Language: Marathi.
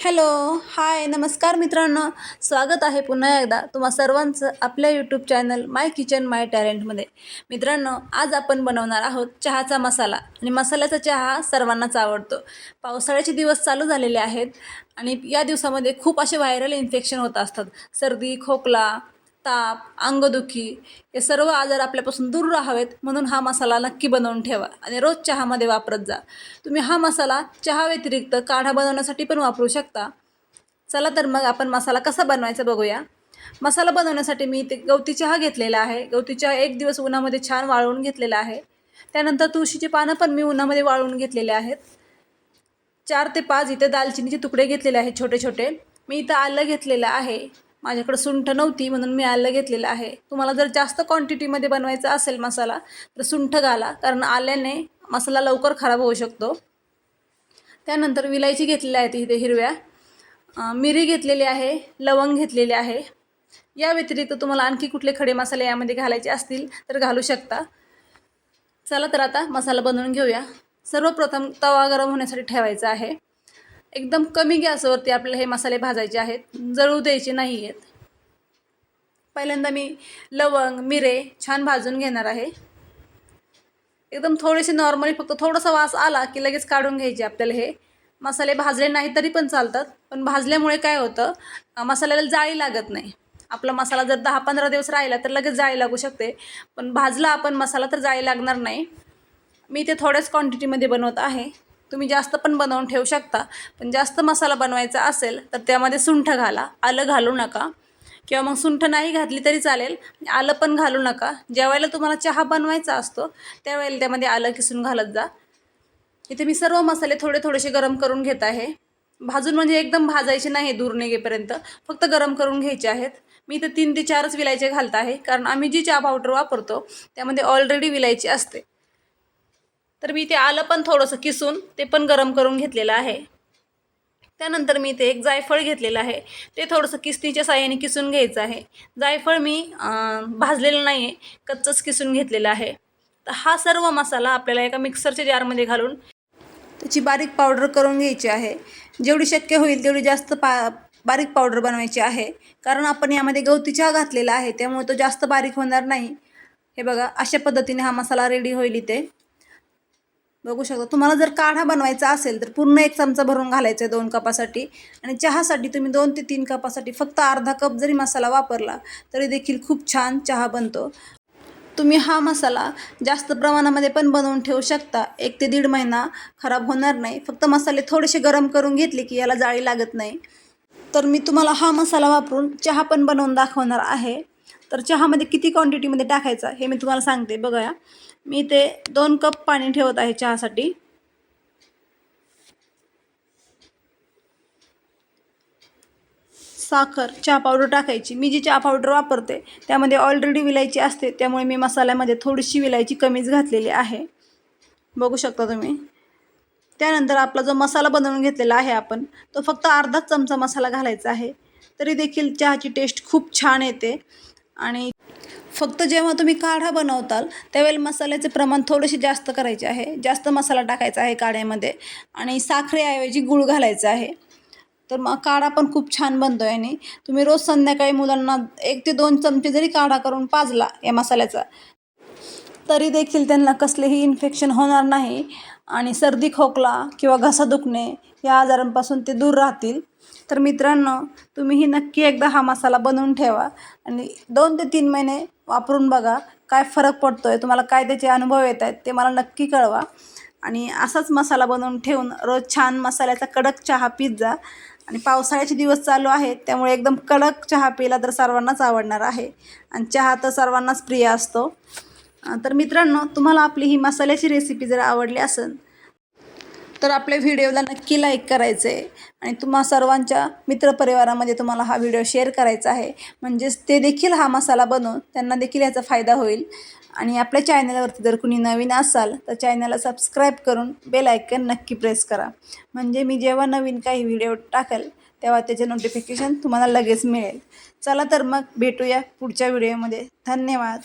हॅलो हाय नमस्कार मित्रांनो. स्वागत आहे पुन्हा एकदा तुम्हा सर्वांचं आपल्या YouTube channel my kitchen my टॅलेंटमध्ये मित्रांनो आज आपण बनवणार आहोत चहाचा मसाला. आणि मसाल्याचा चहा सर्वांनाच आवडतो. पावसाळ्याचे दिवस चालू झालेले आहेत आणि या दिवसामध्ये खूप असे व्हायरल इन्फेक्शन होत असतात. सर्दी खोकला ताप अंगदुखी हे सर्व आजार आपल्यापासून दूर राहावेत म्हणून हा मसाला नक्की बनवून ठेवा आणि रोज चहामध्ये वापरत जा. तुम्ही हा मसाला चहा व्यतिरिक्त काढा बनवण्यासाठी पण वापरू शकता. चला तर मग आपण मसाला कसा बनवायचा बघूया. मसाला बनवण्यासाठी मी इथे गवती चहा घेतलेला आहे. गवती चहा एक दिवस उन्हामध्ये छान वाळवून घेतलेला आहे. त्यानंतर तुळशीची पानं पण मी उन्हामध्ये वाळवून घेतलेले आहेत. चार ते पाच इथे दालचिनीचे तुकडे घेतलेले आहेत छोटे छोटे मी इथं आलं घेतलेलं आहे. माझ्याकडं सुंठ नव्हती म्हणून मी आलं घेतलेलं आहे. तुम्हाला जर जास्त क्वांटिटीमध्ये बनवायचा असेल मसाला तर सुंठ घाला कारण आल्याने मसाला लवकर खराब होऊ शकतो. त्यानंतर विलायची घेतलेल्या आहेत इथे हिरव्या. मिरी घेतलेली आहे लवंग घेतलेली आहे. या व्यतिरिक्त तुम्हाला आणखी कुठले खडे मसाले यामध्ये घालायचे असतील तर घालू शकता. चला तर आता मसाला बनवून घेऊया. सर्वप्रथम तवा गरम होण्यासाठी ठेवायचा आहे. एकदम कमी गॅसवरती आपल्याला हे मसाले भाजायचे आहेत. जळू द्यायचे नाही आहेत पहिल्यांदा मी लवंग मिरे छान भाजून घेणार आहे. एकदम थोडेसे नॉर्मली फक्त थोडासा वास आला की लगेच काढून घ्यायचे आपल्याला हे. मसाले भाजले नाही तरी पण चालतात. पण भाजल्यामुळे काय होतं मसाल्याला जाळी लागत नाही. आपला मसाला जर दहा पंधरा दिवस राहिला तर लगेच जाळी लागू शकते. पण भाजला आपण मसाला तर जाळी लागणार नाही. मी ते थोड्याच क्वांटिटीमध्ये बनवत आहे. तुम्ही जास्त पण बनवून ठेवू शकता. पण जास्त मसाला बनवायचा असेल तर त्यामध्ये सुंठ घाला. आलं घालू नका. किंवा मग सुंठ नाही घातली तरी चालेल. आलं पण घालू नका. ज्यावेळेला तुम्हाला चहा बनवायचा असतो त्यावेळेला त्यामध्ये आलं किसून घालत जा. इथे मी सर्व मसाले थोडे थोडेसे गरम करून घेत आहे. भाजून म्हणजे एकदम भाजायचे नाही दूर निघेपर्यंत. फक्त गरम करून घ्यायचे आहेत. मी इथं तीन ते चारच विलायचे घालत आहे. कारण आम्ही जी चहा पावडर वापरतो त्यामध्ये ऑलरेडी विलायची असते. तर मी ते आलं पण थोडंसं किसून ते पण गरम करून घेतलेलं आहे. त्यानंतर मी ते एक जायफळ घेतलेलं आहे. ते थोडंसं किसणीच्या साह्याने किसून घ्यायचं आहे. जायफळ मी भाजलेलं नाही आहे कच्चंच किसून घेतलेलं आहे. तर हा सर्व मसाला आपल्याला एका मिक्सरच्या जारमध्ये घालून त्याची बारीक पावडर करून घ्यायची आहे. जेवढी शक्य होईल तेवढी जास्त पा बारीक पावडर बनवायची आहे. कारण आपण यामध्ये गवती चहा घातलेला आहे त्यामुळे तो जास्त बारीक होणार नाही. हे बघा अशा पद्धतीने हा मसाला रेडी होईल इथे. बघू शकता. तुम्हाला जर काढा बनवायचा असेल तर पूर्ण एक चमचा भरून घालायचा आहे दोन कपासाठी. आणि चहासाठी तुम्ही दोन ते तीन कपासाठी फक्त अर्धा कप जरी मसाला वापरला तरी देखील खूप छान चहा बनतो. तुम्ही हा मसाला जास्त प्रमाणामध्ये पण बनवून ठेवू शकता. एक ते दीड महिना खराब होणार नाही. फक्त मसाले थोडेसे गरम करून घेतले की याला जाळी लागत नाही. तर मी तुम्हाला हा मसाला वापरून चहा पण बनवून दाखवणार आहे. तर चहामध्ये किती क्वांटिटीमध्ये टाकायचा हे मी तुम्हाला सांगते. बघा मी ते दोन कप पाणी ठेवत आहे चहासाठी. साखर चहा पावडर टाकायची. मी जी चहा पावडर वापरते त्यामध्ये ऑलरेडी विलायची असते त्यामुळे मी मसाल्यामध्ये थोडीशी विलायची कमीच घातलेली आहे. बघू शकता तुम्ही. त्यानंतर आपला जो मसाला बनवून घेतलेला आहे आपण तो फक्त अर्धाच चमचा मसाला घालायचा आहे. तरी देखील चहाची टेस्ट खूप छान येते. आणि फक्त जेव्हा तुम्ही काढा बनवताल त्यावेळेला मसाल्याचे प्रमाण थोडेसे जास्त करायचे आहे. जास्त मसाला टाकायचा आहे काढ्यामध्ये आणि साखरेऐवजी गूळ घालायचं आहे. तर मग काढा पण खूप छान बनतो आहे आणि तुम्ही रोज संध्याकाळी मुलांना एक ते दोन चमचे जरी काढा करून पाजला या मसाल्याचा तरी देखील त्यांना कसलेही इन्फेक्शन होणार नाही. आणि सर्दी खोकला किंवा घसा दुखणे या आजारांपासून ते दूर राहतील. तर मित्रांनो तुम्हीही नक्की एकदा हा मसाला बनवून ठेवा आणि दोन ते तीन महिने वापरून बघा काय फरक पडतो आहे तुम्हाला काय त्याचे अनुभव येत आहेत ते मला नक्की कळवा. आणि असाच मसाला बनवून ठेवून रोज छान मसाल्याचा कडक चहा पीत जा. आणि पावसाळ्याचे दिवस चालू आहेत त्यामुळे एकदम कडक चहा पिला तर सर्वांनाच आवडणार आहे. आणि चहा तर सर्वांनाच प्रिय असतो. तर मित्रांनो तुम्हाला आपली ही मसाल्याची रेसिपी जर आवडली असेल तर आपल्या व्हिडिओला नक्की लाईक करायचं आहे आणि तुम्हा सर्वांच्या मित्रपरिवारामध्ये तुम्हाला हा व्हिडिओ शेअर करायचा आहे. म्हणजेच ते देखील हा मसाला बनवून त्यांना देखील याचा फायदा होईल. आणि आपल्या चॅनलवरती जर कुणी नवीन असाल तर चॅनलला सबस्क्राईब करून बेल आयकन नक्की प्रेस करा. म्हणजे मी जेव्हा नवीन काही व्हिडिओ टाकेल तेव्हा त्याचे नोटिफिकेशन तुम्हाला लगेच मिळेल. चला तर मग भेटूया पुढच्या व्हिडिओमध्ये धन्यवाद.